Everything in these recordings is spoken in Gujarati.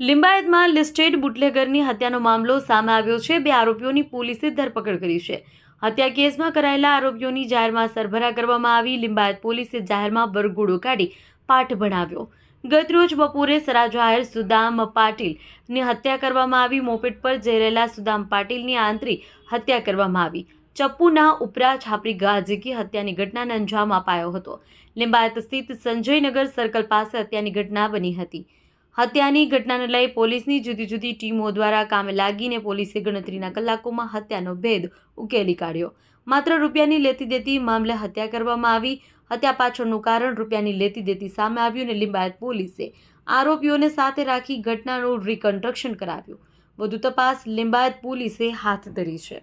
લિંબાયતમાં લિસ્ટેડ બુટલેગરની હત્યાનો મામલો સામે આવ્યો છે. બે આરોપીઓની પોલીસે ધરપકડ કરી છે. હત્યા કેસમાં કરાયેલા આરોપીઓની જાહેરમાં સરભરા કરવામાં આવી. લિંબાયત પોલીસે જાહેરમાં વરઘોડો કાઢી પાઠ ભણાવ્યો. ગતરોજ બપોરે સરાજાહેર સુદામ પાટીલની હત્યા કરવામાં આવી. મોપેટ પર જઈ રહેલા સુદામ પાટીલની આંતરી હત્યા કરવામાં આવી. ચપ્પુના ઉપરા છાપરી ઘા હત્યાની ઘટનાને અંજામ અપાયો હતો. લિંબાયત સ્થિત સંજયનગર સર્કલ પાસે હત્યાની ઘટના બની હતી. હત્યાની ઘટનાને લઈ પોલીસની જુદી જુદી ટીમો દ્વારા કામે લાગીને પોલીસે ગણતરીના કલાકોમાં હત્યાનો ભેદ ઉકેલી કાઢ્યો. માત્ર રૂપિયાની લેતી દેતી મામલે હત્યા કરવામાં આવી. હત્યા પાછળનું કારણ રૂપિયાની લેતી દેતી સામે આવ્યું અને લિંબાયત પોલીસે આરોપીઓને સાથે રાખી ઘટનાનું રિકન્સ્ટ્રક્શન કરાવ્યું. વધુ તપાસ લિંબાયત પોલીસે હાથ ધરી છે.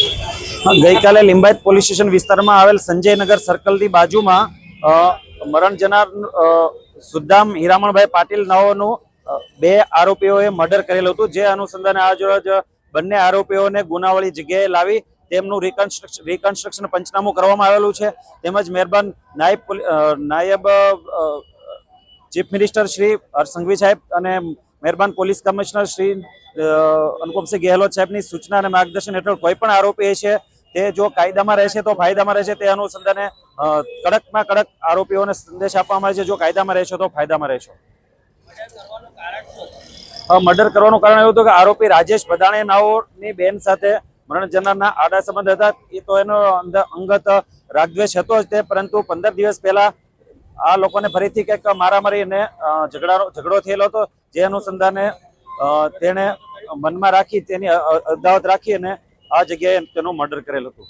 ગઈકાલે લિંબાયત પોલીસ સ્ટેશન વિસ્તારમાં આવેલ સંજયનગર સર્કલની બાજુમાં મરણ જનાર સુદ્દામ હિરામણભાઈ પાટીલ નાઓનું બે આરોપીઓએ મર્ડર કરેલું હતું. જે અનુસંધાને આજરોજ બંને આરોપીઓને ગુનાવાળી જગ્યાએ લાવી તેમનું રિકન્સ્ટ્રક્શન રિકન્સ્ટ્રક્શન પંચનામું કરવામાં આવેલું છે. તેમજ મહેરબાન નાયબ નાયબ ચીફ મિનિસ્ટર શ્રી હર્ષ સાહેબ અને મહેરબાન પોલીસ કમિશનર શ્રી અનુપમસિંહ ગેહલોત સાહેબની સૂચના અને માર્ગદર્શન હેઠળ કોઈ પણ આરોપી છે તે જો કાયદામાં રહેશે તો ફાયદામાં રહેશે તે અનુસંધાને કડકમાં કડક આરોપીઓને સંદેશ આપવામાં આવે છે. જો કાયદામાં રહેશો તો ફાયદામાં રહેશો. મર્ડર કરવાનું કારણ એવું હતું કે આરોપી રાજેશ ભદાણે નાઓની બેન સાથે મરણ જનારના આડા સંબંધ હતા. એ તો એનો અંગત રાગદ્વેષ હતો જ તે, પરંતુ પંદર દિવસ પહેલા આ લોકોને ફરીથી કંઈક મારામારી અને ઝઘડાનો, ઝઘડો થયેલો હતો. જે અનુસંધાને તેણે મનમાં રાખી, તેની અદાવત રાખી અને આ જગ્યાએ તેનું મર્ડર કરેલું હતું.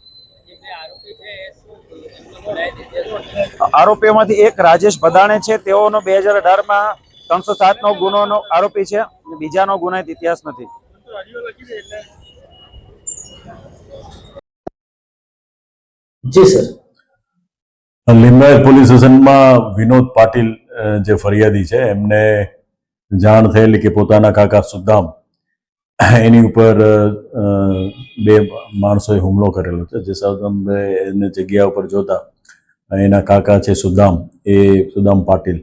આરોપીઓમાંથી એક રાજેશ ભદાણે છે. તેઓનો બે હજાર અઢારમાં ત્રણસો સાત નો ગુનોનો આરોપી છે. અને બીજાનો ગુનાહિત ઇતિહાસ નથી. જી સર. લીંબાયત પોલીસ સ્ટેશનમાં વિનોદ પાટીલ જે ફરિયાદી છે એમને જાણ થયેલી કે પોતાના કાકા સુદામ એની ઉપર બે માણસોએ હુમલો કરેલો છે જે સંદર્ભે એની જગ્યા ઉપર જોતા એના કાકા છે સુદામ, એ સુદામ પાટીલ.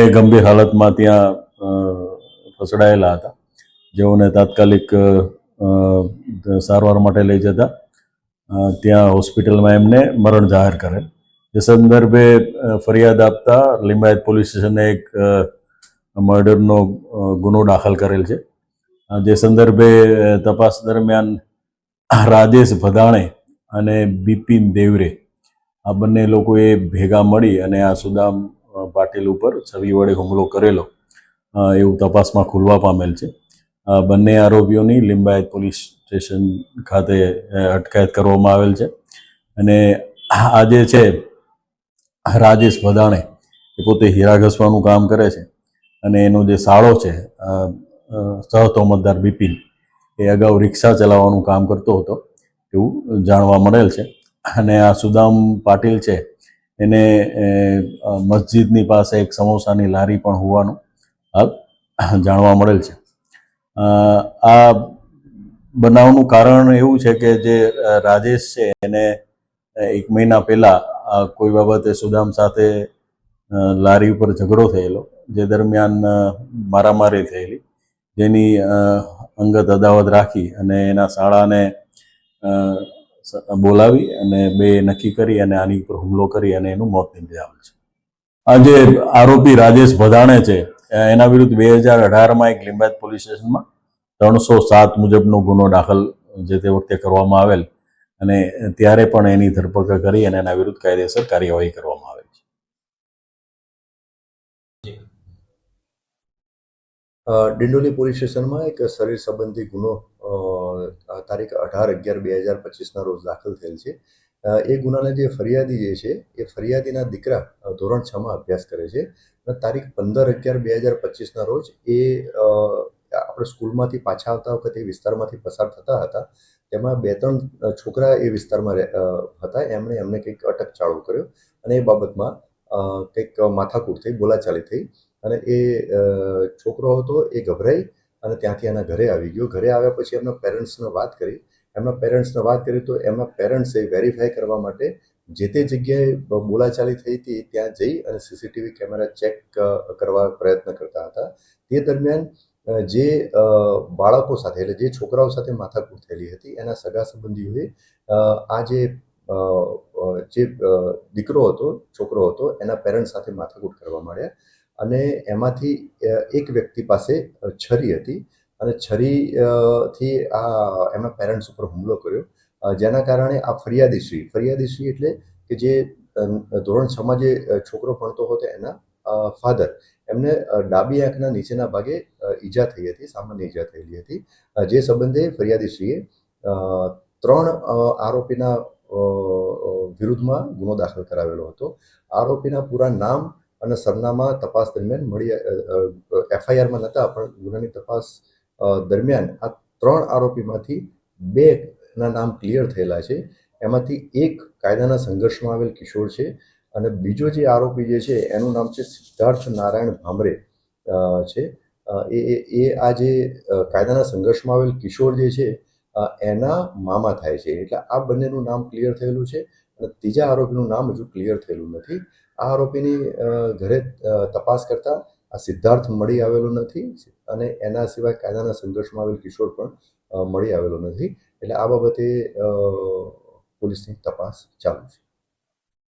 એ ગંભીર હાલતમાં ત્યાં ફસડાયેલા હતા. જેઓને તાત્કાલિક સારવાર માટે લઈ જતા ત્યાં હોસ્પિટલમાં એમને મરણ જાહેર કરેલ. જે સંદર્ભે ફરિયાદ આપતા લિંબાયત પોલીસ સ્ટેશને એક મર્ડરનો ગુનો દાખલ કરેલ છે. જે સંદર્ભે તપાસ દરમિયાન રાજેશ ભદાણે અને બિપિન દેવરે આ બંને લોકોએ ભેગા મળી અને આ સુદામ પાટીલ ઉપર છરી વડે હુમલો કરેલો. એવું તપાસમાં ખુલવા પામેલ છે. બંને આરોપીઓની લિંબાયત પોલીસ સ્ટેશન ખાતે અટકાયત કરવામાં આવેલ છે. અને આ જે છે, રાજેશ ભદાણે એ પોતે હીરા ઘસવાનું કામ કરે છે. અને એનો જે સાળો છે સહતોમતદાર બિપિન એ અગાઉ રિક્ષા ચલાવવાનું કામ કરતો હતો, એવું જાણવા મળેલ છે. અને આ સુદામ પાટીલ છે, એને મસ્જિદની પાસે એક સમોસાની લારી પણ હોવાનું હાલ જાણવા મળેલ છે. આ બનાવનું કારણ એવું છે કે જે રાજેશ છે, એને એક મહિના પહેલાં કોઈ બાબતે સુદામ સાથે લારી ઉપર ઝઘડો થયેલો, જે દરમિયાન મારામારી થયેલી. જેની અંગત અદાવત રાખી અને એના શાળાને બોલાવી અને બે નક્કી કરી અને આની ઉપર હુમલો કરી અને એનું મોત નિપજાવેલ છે. આ જે આરોપી રાજેશ ભદાણે છે એના વિરુદ્ધ બે હજાર અઢારમાં એક લિંબાયત પોલીસ સ્ટેશનમાં ત્રણસો સાત મુજબનો ગુનો દાખલ જે તે વખતે કરવામાં આવેલ અને ત્યારે પણ એની ધરપકડ કરી અને એના વિરુદ્ધ કાયદેસર કાર્યવાહી કરવામાં આવે છે અ, ડિંડોલી પોલીસ સ્ટેશનમાં એક શરીર સંબંધી ગુનો તારીખ અઢાર અગિયાર બે હજાર પચીસના રોજ દાખલ થયેલ છે. એ ગુનાના જે ફરિયાદી જે છે, એ ફરિયાદીના દીકરા ધોરણ છમાં અભ્યાસ કરે છે અને તારીખ પંદર અગિયાર બે હજાર પચીસના રોજ એ આપણે સ્કૂલમાંથી પાછા આવતા વખતે એ વિસ્તારમાંથી પસાર થતા હતા. તેમાં બે ત્રણ છોકરા એ વિસ્તારમાં હતા. એમણે એમને કંઈક અટક ચાળો કર્યો અને એ બાબતમાં કંઈક માથાકૂટ થઈ, બોલાચાલી થઈ. અને એ છોકરો હતો, એ ગભરાઈ અને ત્યાંથી એના ઘરે આવી ગયો. ઘરે આવ્યા પછી એમના પેરેન્ટ્સને વાત કરી. એમના પેરેન્ટ્સને વાત કરી તો એમના પેરેન્ટ્સે વેરીફાઈ કરવા માટે જે તે જગ્યાએ બોલાચાલી થઈ હતી ત્યાં જઈ અને સીસીટીવી કેમેરા ચેક કરવા પ્રયત્ન કરતા હતા. તે દરમિયાન જે બાળકો સાથે, એટલે જે છોકરાઓ સાથે માથાકૂટ થયેલી હતી, એના સગા સંબંધીઓએ આ જે જે દીકરો હતો, છોકરો હતો, એના પેરેન્ટ્સ સાથે માથાકૂટ કરવા માંડ્યા. અને એમાંથી એક વ્યક્તિ પાસે છરી હતી અને છરી થી આ એમના પેરેન્ટ્સ ઉપર હુમલો કર્યો. જેના કારણે આ ફરિયાદીશ્રી ફરિયાદીશ્રી એટલે કે જે ધોરણ છમાં જે છોકરો ભણતો હતો એના ફાધર એમને ડાબી આંખના નીચેના ભાગે ઈજા થઈ હતી, સામાન્ય ઈજા થયેલી હતી. જે સંબંધે ફરિયાદીશ્રીએ ત્રણ આરોપીના વિરુદ્ધમાં ગુનો દાખલ કરાવેલો હતો. આરોપીના પૂરા નામ અને સરનામા તપાસ દરમિયાન મળી એફઆઈઆરમાં નહોતા, પણ ગુનાની તપાસ દરમિયાન આ ત્રણ આરોપીમાંથી બે ના નામ ક્લિયર થયેલા છે. એમાંથી એક કાયદાના સંઘર્ષમાં આવેલ કિશોર છે અને બીજો જે આરોપી જે છે, એનું નામ છે સિદ્ધાર્થ નારાયણ ભામરે છે. એ, એ- આ જે કાયદાના સંઘર્ષમાં આવેલ કિશોર જે છે એના મામા થાય છે. એટલે આ બંનેનું નામ ક્લિયર થયેલું છે અને ત્રીજા આરોપીનું નામ હજુ ક્લિયર થયેલું નથી. આ આરોપીની ઘરે તપાસ કરતા આ સિદ્ધાર્થ મળી આવેલો નથી અને એના સિવાય કાયદાના સંઘર્ષમાં આવેલ કિશોર પણ મળી આવેલો નથી. એટલે આ બાબતે પોલીસની તપાસ ચાલુ છે.